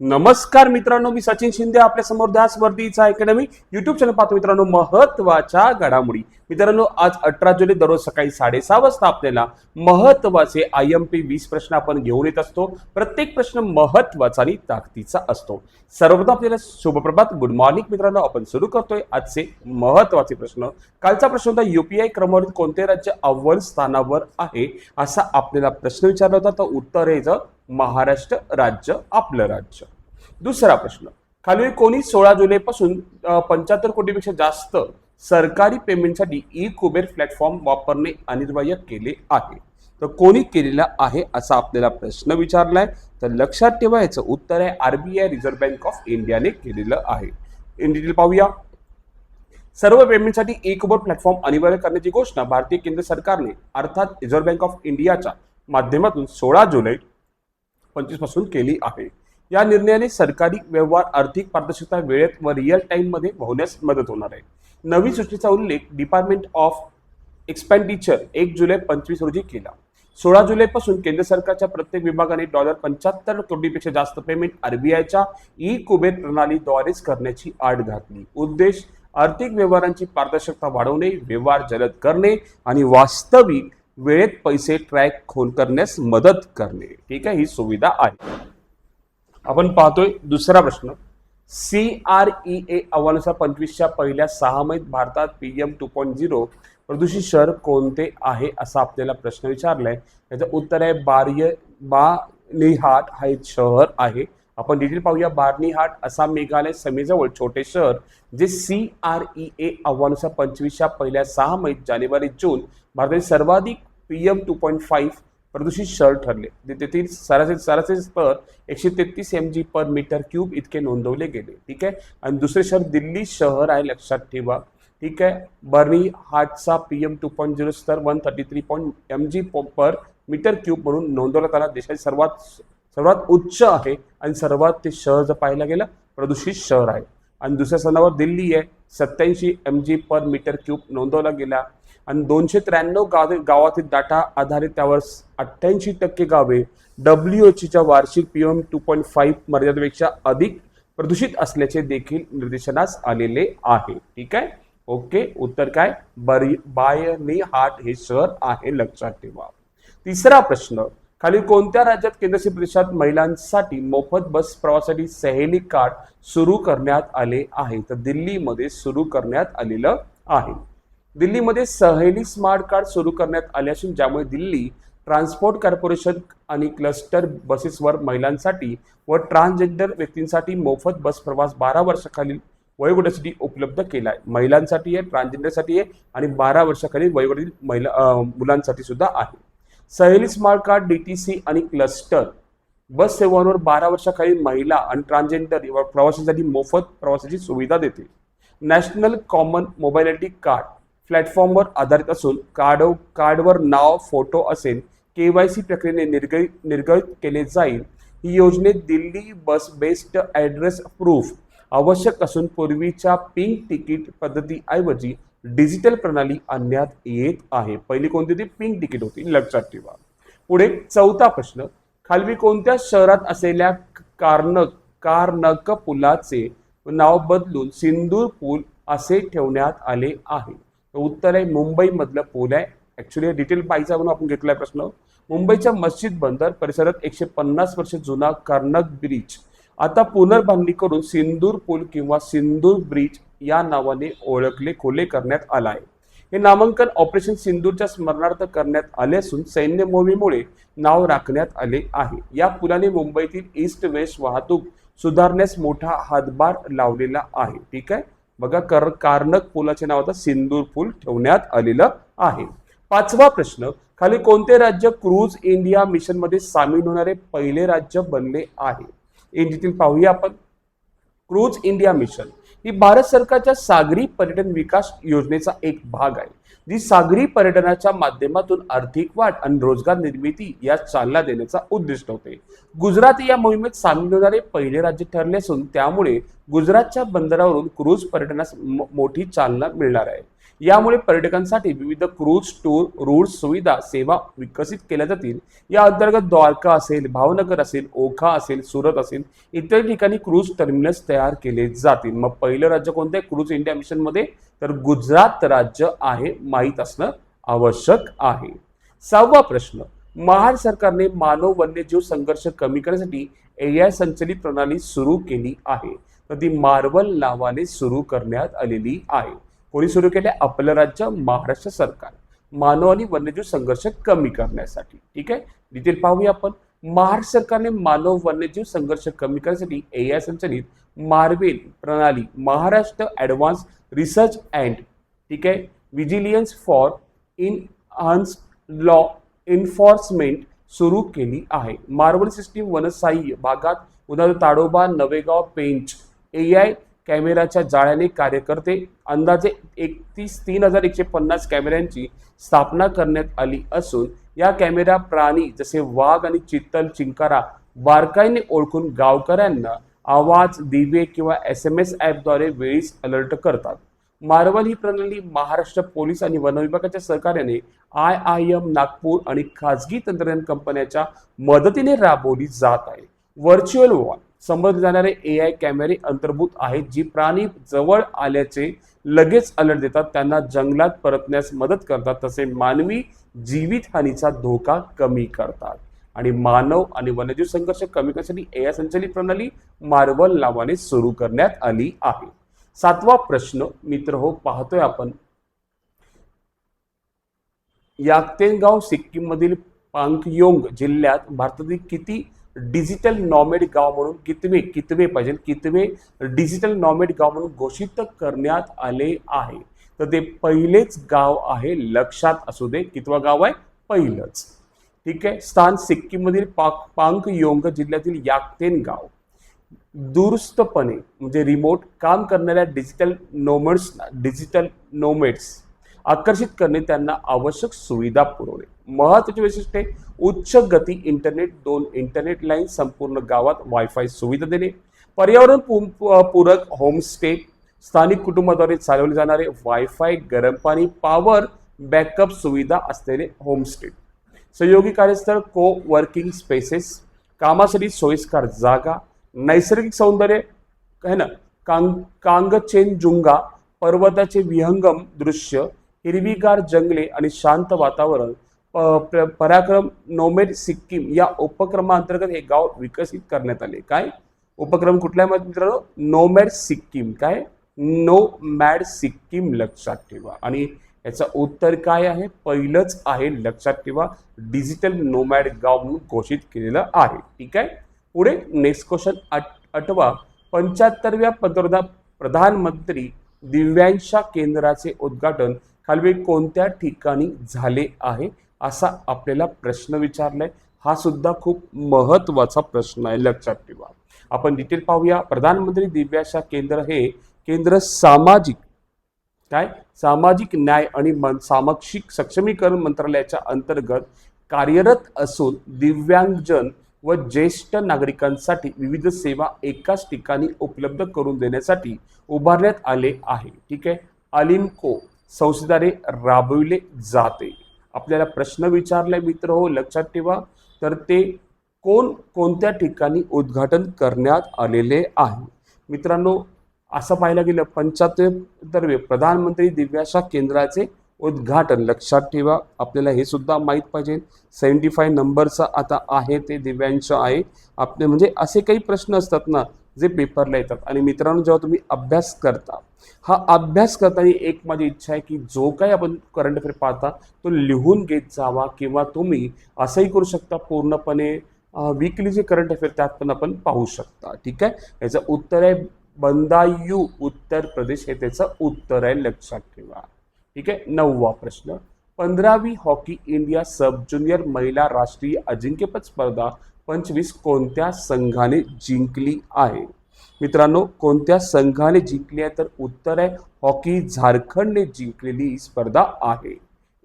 नमस्कार मित्रांनो मी सचिन शिंदे आपल्यासमोर ध्यास वर्दीचा अकॅडमी युट्यूब चॅनल पाहतो मित्रांनो महत्त्वाच्या घडामोडी. मित्रांनो आज अठरा जुलै दररोज सकाळी साडेसहा वाजता आपल्याला महत्त्वाचे आय एम पी वीस प्रश्न आपण घेऊन येत असतो. प्रत्येक प्रश्न महत्त्वाचा आणि ताकदीचा असतो. सर्वप्रथम आपल्याला शुभप्रभात गुड मॉर्निंग मित्रांनो आपण सुरू करतोय आजचे महत्त्वाचे प्रश्न. कालचा प्रश्न होता युपीआय क्रमवारीत कोणते राज्य अव्वल स्थानावर आहे? असा आपल्याला प्रश्न विचारला होता तर उत्तर आहे महाराष्ट्र राज्य आपलं राज्य. दुसरा प्रश्न. खालील कोणी सोळा जुलैपासून पंच्याहत्तर कोटीपेक्षा जास्त सरकारी पेमेंटसाठी ई कुबेर प्लॅटफॉर्म वापरणे अनिवार्य केले आहे. तर कोणी केलेला आहे असा आपल्याला प्रश्न विचारलाय. तर लक्षात ठेवा याचं उत्तर आहे आरबीआय रिझर्व्ह बँक ऑफ इंडियाने केलेलं आहे. इन डिटेल पाहूया. सर्व पेमेंटसाठी ई कुबर प्लॅटफॉर्म अनिवार्य करण्याची घोषणा भारतीय केंद्र सरकारने अर्थात रिझर्व्ह बँक ऑफ इंडियाच्या माध्यमातून सोळा जुलै पंचवीसपासून केली आहे. या निर्णयाने सरकारी व्यवहार आर्थिक पारदर्शकता वेळेत व रिअल टाइममध्ये होण्यास मदत होणार आहे. नवीन सूचनेचा उल्लेख डिपार्टमेंट ऑफ एक्सपेंडिचर एक जुलै पंचवीस रोजी केला. सोळा जुलैपासून केंद्र सरकारच्या प्रत्येक विभागाने डॉलर पंच्याहत्तर कोटीपेक्षा जास्त पेमेंट आरबीआयच्या ई कुबेर प्रणालीद्वारेच करण्याची आड घातली. उद्देश आर्थिक व्यवहारांची पारदर्शकता वाढवणे व्यवहार जलद करणे आणि वास्तविक वेळेत पैसे ट्रॅक खोल करण्यास मदत करणे. ठीक आहे? ही सुविधा आहे. आपण पाहतोय दुसरा प्रश्न. सी आर ई ए अव्वानुसार पंचवीसच्या पहिल्या सहा महिन्यात भारतात P M two point zero प्रदूषित शहर कोणते आहे असा आपल्याला प्रश्न विचारलाय. त्याचं उत्तर आहे बार्य बार्निहाट हा एक शहर आहे. आपण डिटेल पाहूया. बार्निहाट आसाम मेघालय समेजवळ छोटे शहर जे सी आर ई ए अव्वानुसार पंचवीसच्या पहिल्या सहा महिन्यात जानेवारी जून भारतातील सर्वाधिक P M two point five प्रदूषित शहर ठरले. ते- तेथील सरासरी सरासरी स्तर एकशे तेहतीस M G per metre cube इतके नोंदवले गेले. ठीक आहे? आणि दुसरे शहर दिल्ली शहर आहे लक्षात ठेवा. ठीक आहे? बर्नी हाटचा P M two point zero स्तर one thirty three point M G per metre cube म्हणून नोंदवण्यात आला. देशाचे सर्वात सर्वात उच्च आहे आणि सर्वात ते शहर जर पाहायला गेलं प्रदूषित शहर आहे. आणि दुसऱ्या स्थानावर दिल्ली आहे. सत्याऐंशी M G per metre cube नोंदवला गेला. आणि दोनशे त्र्याण्णव गाव गावातील डाटा आधारित त्यावर अठ्ठ्याऐंशी टक्के गावे डब्ल्यू एचच्या वार्षिक P M two point five मर्यादेपेक्षा अधिक प्रदूषित असल्याचे देखील निर्देशनास आलेले आहे. ठीक आहे? ओके उत्तर काय? बरी बायनी हाट हे शहर आहे लक्षात ठेवा. तिसरा प्रश्न खाली कोणत्या राज्यात केंद्रशासित प्रदेशात महिलांसाठी मोफत बस प्रवासासाठी सहेली कार्ड सुरू करण्यात आले आहे? तर दिल्लीमध्ये सुरू करण्यात आलेलं आहे. दिल्लीमध्ये सहेली स्मार्ट कार्ड सुरू करण्यात आले असून ज्यामुळे दिल्ली ट्रान्सपोर्ट कॉर्पोरेशन आणि क्लस्टर बसेसवर महिलांसाठी व ट्रान्सजेंडर व्यक्तींसाठी मोफत बस प्रवास बारा वर्षाखालील वयोगटासाठी उपलब्ध केला आहे महिलांसाठी आहे ट्रान्सजेंडरसाठी आहे आणि बारा वर्षाखालील वयोगटातील महिला मुलांसाठी सुद्धा आहे. Saheli smart card D T C आणि क्लस्टर बस सेवांवर बारा वर्षाखालील महिला आणि ट्रान्सजेंडर प्रवाशांसाठी मोफत प्रवासाची सुविधा देते. नॅशनल कॉमन मोबायलिटी कार्ड प्लॅटफॉर्मवर आधारित असून कार्ड कार्डवर नाव फोटो असेल के वाय सी प्रक्रियेने निर्गळी निर्गळित केले जाईल. ही योजनेत Delhi bus based address proof आवश्यक असून पूर्वीच्या पिंक तिकीट पद्धतीऐवजी डिजिटल प्रणाली आणण्यात येत आहे. पहिली कोणती ती पिंक तिकीट होती. लक्षात ठेवा. पुढे चौथा प्रश्न. खालवी कोणत्या शहरात असलेल्या कार्नक कार्नक पुलाचे नाव बदलून सिंदूर पूल असे ठेवण्यात आले आहे? उत्तर आहे मुंबईमधलं पूल आहे. ऍक्च्युली डिटेल पाहिजे म्हणून आपण घेतला आहे प्रश्न. मुंबईच्या मस्जिद बंदर परिसरात एकशे पन्नास वर्ष जुना कर्नक ब्रिज आता पुनर्बांधणी करून सिंदूर पूल किंवा सिंदूर ब्रिज या नावाने ओळखले खोले करण्यात आला आहे. हे नामांकन ऑपरेशन सिंदूरच्या स्मरणार्थ करण्यात आले असून सैन्य मोहिमेमुळे नाव राखण्यात आले आहे. या पुलाने मुंबईतील ईस्ट वेस्ट वाहतूक सुधारण्यास मोठा हातभार लावलेला आहे. ठीक आहे? बघा कर कार्नक पुलाचे नाव आता सिंदूर पूल ठेवण्यात आलेलं आहे. पाचवा प्रश्न खाली कोणते राज्य क्रूज इंडिया मिशनमध्ये सामील होणारे पहिले राज्य बनले आहे? इन डिटेल पाहूया आपण. क्रूज इंडिया मिशन ही भारत सरकारच्या सागरी पर्यटन विकास योजनेचा एक भाग आहे. जी सागरी पर्यटनाच्या माध्यमातून आर्थिक वाढ आणि रोजगार निर्मिती या चालना देण्याचा उद्दिष्ट होते. गुजरात या मोहिमेत सामील होणारे पहिले राज्य ठरले असून त्यामुळे गुजरातच्या बंदरावरून क्रूज पर्यटनास मोठी चालना मिळणार आहे. यामुळे पर्यटकांसाठी विविध क्रूज टूर रूट सुविधा सेवा विकसित केल्या जातील. या अंतर्गत द्वारका असेल भावनगर असेल ओखा असेल सुरत असेल इतर ठिकाणी क्रूज टर्मिनस तयार केले जातील. मग पहिलं राज्य कोणतं आहे? क्रूज इंडिया मिशनमध्ये तर गुजरात राज्य आहे माहीत असणं आवश्यक आहे. सहावा प्रश्न महाराष्ट्र सरकारने मानव वन्यजीव संघर्ष कमी करण्यासाठी ए आय संचलित प्रणाली सुरू केली आहे. तर ती मार्वल नावाने सुरू करण्यात आलेली आहे. कोणी सुरू केले आपलं राज्य महाराष्ट्र सरकार. मानव आणि वन्यजीव संघर्ष कमी करण्यासाठी. ठीक आहे? डिटेल पाहूया आपण. महाराष्ट्र सरकारने मानव वन्यजीव संघर्ष कमी करण्यासाठी ए आय संचलित मार्वेल प्रणाली महाराष्ट्र ॲडव्हान्स रिसर्च अँड ठीक आहे? Vigilance for enhance law enforcement सुरू केली आहे. मार्बल सिस्टीम वनसाह्य भागात उदाहरण ताडोबा नवेगाव पेंच ए आय कॅमेराच्या जाळ्याने कार्य करते. अंदाजे एकतीस तीन हजार एकशे पन्नास कॅमेऱ्यांची स्थापना करण्यात आली असून या कॅमेरा प्राणी जसे वाघ आणि चित्तल चिंकारा बारकाईने ओळखून गावकऱ्यांना आवाज दिवे किंवा एस एम एस ॲपद्वारे वेळीच अलर्ट करतात. मार्वल ही प्रणाली महाराष्ट्र पोलीस आणि वनविभागाच्या सहकार्याने आय आय एम नागपूर आणि खाजगी तंत्रज्ञान कंपन्याच्या मदतीने राबवली जात आहे. व्हर्च्युअल वॉल समजले जाणारे ए आय कॅमेरे अंतर्भूत आहेत जी प्राणी जवळ आल्याचे लगेच अलर्ट देतात त्यांना जंगलात परतण्यास मदत करतात तसे मानवी जीवितहानीचा धोका कमी करतात. आणि मानव आणि वन्यजीव संघर्ष कमी करण्यासाठी ए संचलित प्रणाली मार्वल नावाने सुरू करण्यात आली आहे. सातवा प्रश्न मित्र हो पाहतोय आपण. याक्तेनगाव सिक्कीम मधील पांगयोंग जिल्ह्यात भारतातील किती डिजिटल नॉमेड गाव म्हणून कितवे कितवे पाहिजे कितवे डिजिटल नॉमेड गाव म्हणून घोषित करण्यात आले आहे. तर ते पहिलेच गाव आहे लक्षात असू दे कितवा गाव आहे? पहिलंच. ठीक आहे? स्थान सिक्कीममधील पाक पांक योंग जिल्ह्यातील याक्तेन गाव. दूरस्थपणे म्हणजे रिमोट काम करणाऱ्या डिजिटल नोमेड्स डिजिटल नोमेड्स आकर्षित करणे त्यांना आवश्यक सुविधा पुरवणे. महत्त्वाची वैशिष्ट्ये उच्च गती इंटरनेट दोन इंटरनेट लाईन संपूर्ण गावात वायफाय सुविधा देणे. पर्यावरण पूरक होमस्टे स्थानिक कुटुंबाद्वारे चालवले जाणारे वायफाय गरम पाणी पॉवर बॅकअप सुविधा असलेले होमस्टे सहयोगी कार्यस्थळ को वर्किंग स्पेसेस कामासाठी सोयीस्कर जागा नैसर्गिक सौंदर्य है ना? कांग कांगचेनजुंगा पर्वताचे विहंगम दृश्य हिरवीगार जंगले आणि शांत वातावरण प- पराक्रम नोमेड सिक्कीम या उपक्रमाअंतर्गत हे गाव विकसित करण्यात आले. काय? उपक्रम कुठल्या मित्रांनो? नोमॅड सिक्कीम. काय? नो मॅड सिक्कीम लक्षात ठेवा. आणि याचं उत्तर काय आहे? पहिलंच आहे लक्षात ठेवा. डिजिटल नोमॅड गाव म्हणून घोषित केलेलं आहे. ठीक आहे? पुढे नेक्स्ट क्वेश्चन आठ आठवा. पंच्याहत्तरव्या पंतप्रधान प्रधानमंत्री दिव्यांशा केंद्राचे उद्घाटन खाली कोणत्या ठिकाणी झाले आहे असा आपल्याला प्रश्न विचारलाय. हा सुद्धा खूप महत्त्वाचा प्रश्न आहे. लक्षात ठेवा. आपण डिटेल पाहूया. प्रधानमंत्री दिव्याशा केंद्र हे केंद्र सामाजिक काय? सामाजिक न्याय आणि मन सक्षमीकरण मंत्रालयाच्या अंतर्गत कार्यरत असून दिव्यांगजन व ज्येष्ठ नागरिकांसाठी विविध सेवा एकाच ठिकाणी उपलब्ध करून देण्यासाठी उभारण्यात आले आहे. ठीक आहे? अलिमको संस्थेद्वारे राबविले जाते. आपल्याला प्रश्न विचारलाय मित्र हो लक्षात ठेवा. तर ते कोण कोणत्या ठिकाणी उद्घाटन करण्यात आलेले आहे? मित्रांनो असं पाहायला गेलं पंच्याहत्तर प्रधानमंत्री दिव्याशा केंद्राचे उद्घाटन. लक्षात ठेवा आपल्याला हे सुद्धा माहीत पाहिजे. सेवन्टी फाय नंबरचं आता आहे ते दिव्यांश आहे. आपले म्हणजे असे काही प्रश्न असतात ना जे पेपरला येतात. आणि मित्रांनो जेव्हा तुम्ही अभ्यास करता हा अभ्यास करताना एक माझी इच्छा आहे की जो काही आपण करंट अफेअर पाहता तो लिहून घेत जावा किंवा तुम्ही असंही करू शकता पूर्णपणे वीकली जे करंट अफेअर त्यात पण आपण पाहू शकता. ठीक आहे? याचं उत्तर आहे बंदायू उत्तर प्रदेश. हे त्याचं उत्तर आहे. लक्षात ठेवा. ठीक आहे? नववा प्रश्न. पंधरावी हॉकी इंडिया सब ज्युनियर महिला राष्ट्रीय अजिंक्यपद स्पर्धा पंचवीस कोणत्या संघाने जिंकली आहे? मित्रांनो कोणत्या संघाने जिंकली आहे? तर उत्तर आहे हॉकी झारखंडने जिंकलेली ही स्पर्धा आहे.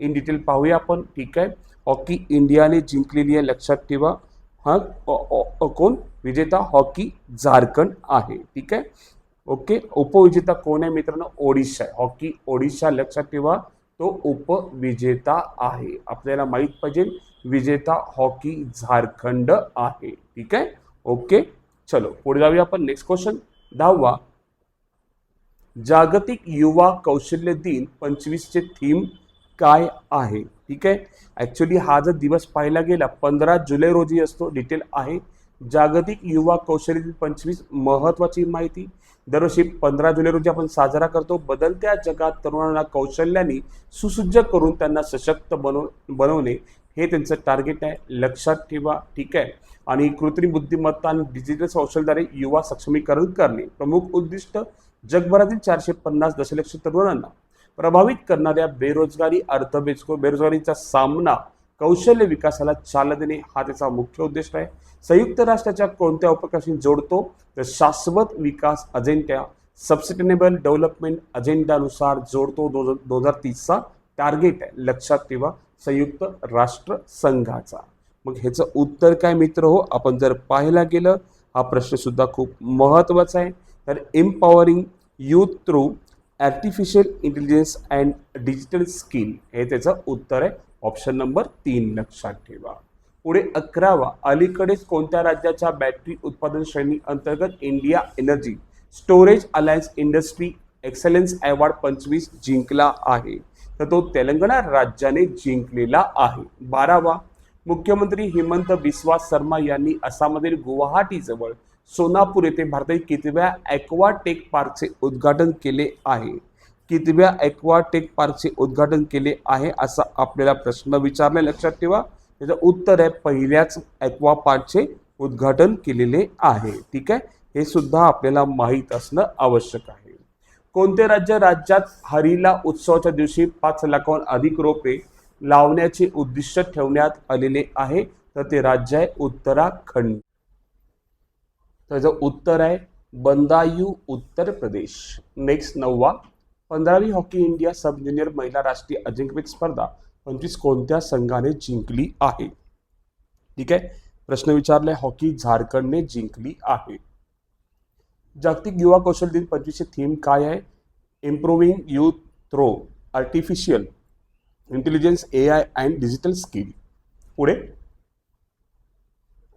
इन डिटेल पाहूया आपण ठीक आहे? हॉकी इंडियाने जिंकलेली आहे लक्षात ठेवा. हा कोण? विजेता हॉकी झारखंड आहे ठीक आहे? ओके उपविजेता कोण आहे मित्रांनो? ओडिशा आहे. हॉकी ओडिशा लक्षात ठेवा तो उपविजेता आहे. आपल्याला माहीत पाहिजे विजेता हॉकी झारखंड आहे. ठीक आहे? ओके चलो पुढे जाऊया आपण. नेक्स्ट क्वेश्चन दहावा. जागतिक युवा कौशल्य दिन पंचवीसचे थीम काय आहे? ठीक आहे? ॲक्च्युली हा जर दिवस पाहिला गेला पंधरा जुलै रोजी असतो. डिटेल आहे. जागतिक युवा कौशल्य दिन पंचवीस महत्त्वाची माहिती. दरवर्षी पंधरा जुलै रोजी आपण साजरा करतो. बदलत्या जगात तरुणांना कौशल्याने सुसज्ज करून त्यांना सशक्त बनव बनवणे हे त्यांचं टार्गेट आहे. लक्षात ठेवा. ठीक आहे? आणि कृत्रिम बुद्धिमत्ता आणि डिजिटल कौशल्याद्वारे युवा सक्षमीकरण करणे. प्रमुख उद्दिष्ट जगभरातील चारशे पन्नास दशलक्ष तरुणांना प्रभावित करणाऱ्या बेरोजगारी अर्थ बेरोजगारीचा सामना कौशल्य विकासाला चालना देणे हा त्याचा मुख्य उद्देश आहे. संयुक्त राष्ट्राच्या कोणत्या उपक्रमाशी जोडतो? तर शाश्वत विकास अजेंड्या सबस्टेनेबल डेव्हलपमेंट अजेंडानुसार जोडतो. दोन दोन हजार तीसचा टार्गेट आहे. लक्षात ठेवा. संयुक्त राष्ट्र संघाचा. मग ह्याचं उत्तर काय मित्र हो? आपण जर पाहायला गेलं हा प्रश्न सुद्धा खूप महत्त्वाचा आहे. तर empowering youth through artificial intelligence and digital skill हे त्याचं उत्तर आहे. ऑप्शन नंबर तीन लक्षात ठेवा. पुढे अकरावा अलीकडेच कोणत्या राज्याच्या बॅटरी उत्पादन श्रेणी अंतर्गत India energy storage alliance industry excellence award पंचवीस जिंकला आहे? तर तो तेलंगणा राज्याने जिंकलेला आहे. बारावा मुख्यमंत्री हेमंत बिस्वा शर्मा यांनी आसाममधील गुवाहाटीजवळ सोनापूर येथे भारतातील कितव्या ॲक्वाटेक पार्कचे उद्घाटन केले आहे. कितव्या ॲक्वाटेक पार्कचे उद्घाटन केले आहे असा आपल्याला प्रश्न विचारला लक्षात ठेवा त्याचं उत्तर आहे पहिल्याच ॲक्वा पार्कचे उद्घाटन केलेले आहे. ठीक आहे? हे सुद्धा आपल्याला माहीत असणं आवश्यक आहे. कोणते राज्य राज्यात हरिला उत्सवाच्या दिवशी पाच लाखाहून अधिक रोपे लावण्याचे उद्दिष्ट ठेवण्यात आलेले आहे? तर ते राज्य आहे उत्तराखंड. त्याचं उत्तर आहे बंदायू उत्तर प्रदेश. नेक्स्ट नववा. पंधरावी हॉकी इंडिया सब ज्युनियर महिला राष्ट्रीय अजिंक्यपद स्पर्धा पंचवीस कोणत्या संघाने जिंकली आहे? ठीक आहे. प्रश्न विचारलाय हॉकी झारखंडने जिंकली आहे. जागतिक युवा कौशल दिन पंचवीसचे थीम काय आहे? Improving youth through artificial intelligence A I and digital skill पुढे.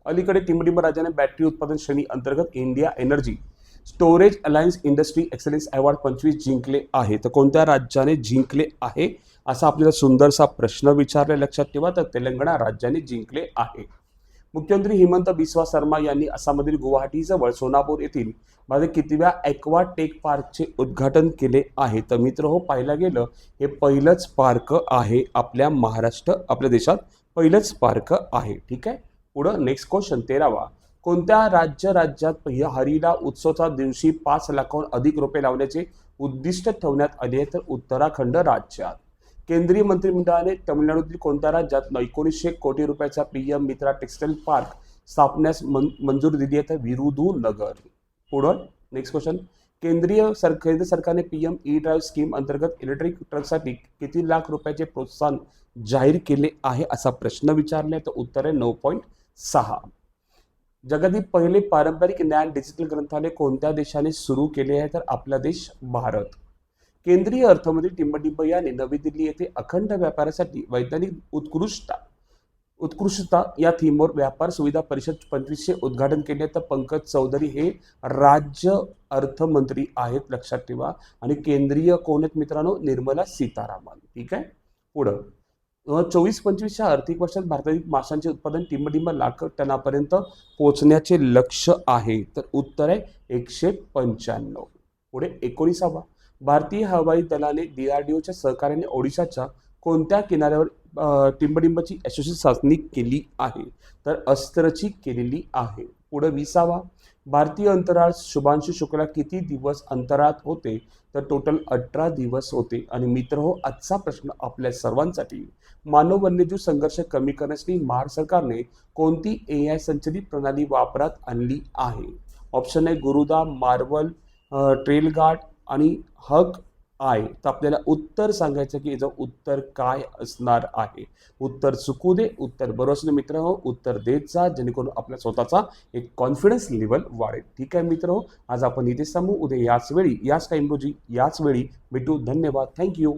अलीकडे टिंबडिंब राजाने बॅटरी उत्पादन श्रेणी अंतर्गत India energy storage alliance industry excellence award पंचवीस जिंकले आहे. तर कोणत्या राज्याने जिंकले आहे? असा आपल्याला सुंदरसा प्रश्न विचारला लक्षात ठेवा. तर तेलंगणा राज्याने जिंकले आहे. मुख्यमंत्री हिमंत बिस्वा शर्मा यांनी आसाममधील गुवाहाटीजवळ सोनापूर येथील माझे कितव्या ॲक्वा टेक पार्कचे उद्घाटन केले आहे. तर मित्र हो पाहायला गेलं हे पहिलंच पार्क आहे आपल्या महाराष्ट्र आपल्या देशात पहिलंच पार्क आहे. ठीक आहे? पुढं नेक्स्ट क्वेश्चन तेरावा. कोणत्या राज्य राज्यात हरिला उत्सवच्या दिवशी पाच लाखाहून अधिक रोपे लावण्याचे उद्दिष्ट ठेवण्यात आले तर उत्तराखंड राज्यात. केंद्रीय मंत्रिमंडळाने तमिळनाडूतील कोणत्या राज्यात एकोणीसशे कोटी रुपयाचा P M Mitra textile park स्थापण्यास मन मंजूर दिली आहे? तर विरुधू नगर. पुढं नेक्स्ट क्वेश्चन केंद्रीय सर केंद्र सरकारने P M E drive scheme अंतर्गत इलेक्ट्रिक ट्रकसाठी किती लाख रुपयाचे प्रोत्साहन जाहीर केले आहे असा प्रश्न विचारला तर उत्तर आहे नऊ पॉईंट सहा. जगातील पहिले पारंपरिक ज्ञान डिजिटल ग्रंथालय कोणत्या देशाने सुरू केले आहे? तर आपला देश भारत. केंद्रीय अर्थमंत्री टिंबटिंब यांनी नवी दिल्ली येथे अखंड व्यापारासाठी वैज्ञानिक उत्कृष्टता उत्कृष्टता या थीमवर व्यापार सुविधा परिषद पंचवीसशे उद्घाटन केले तर पंकज चौधरी हे राज्य अर्थमंत्री आहेत लक्षात ठेवा. आणि केंद्रीय कोण आहेत मित्रांनो? निर्मला सीतारामन. ठीक आहे? पुढं. चोवीस पंचवीसच्या आर्थिक वर्षात भारतातील माशांचे उत्पादन टिंबटिंब लाख टनापर्यंत पोहोचण्याचे लक्ष आहे. तर उत्तर आहे एकशे पंच्याण्णव. पुढे एकोणीसावा. भारतीय हवाई दलाने डीआरडीओच्या सहकार्याने ओडिशाच्या कोणत्या किनाऱ्यावर अ, टिंबडिंबची यशस्वी चाचणी केली आहे? तर अस्त्रची केलेली आहे. पुढे विसावा. भारतीय अंतराळ शुभांशु शुक्ला किती दिवस अंतराळात होते? तर टोटल अठरा दिवस होते. आणि मित्र हो आजचा प्रश्न आपल्या सर्वांसाठी. मानव वन्यजीव संघर्ष कमी करण्यासाठी महार सरकारने कोणती ए आय संचलित प्रणाली वापरात आणली आहे? ऑप्शन आहे गुरुदा मार्वल ट्रेलगार्ड आणि हक आहे तर आपल्याला उत्तर सांगायचं की याचं उत्तर काय असणार आहे? उत्तर चुकू दे उत्तर बरोबर मित्र हो उत्तर देत जा जेणेकरून आपल्या स्वतःचा एक कॉन्फिडन्स लेवल वाढेल. ठीक आहे मित्र हो आज आपण इथे सांगू उद्या याच वेळी याच टाईम रोजी याच वेळी भेटू. धन्यवाद. थँक्यू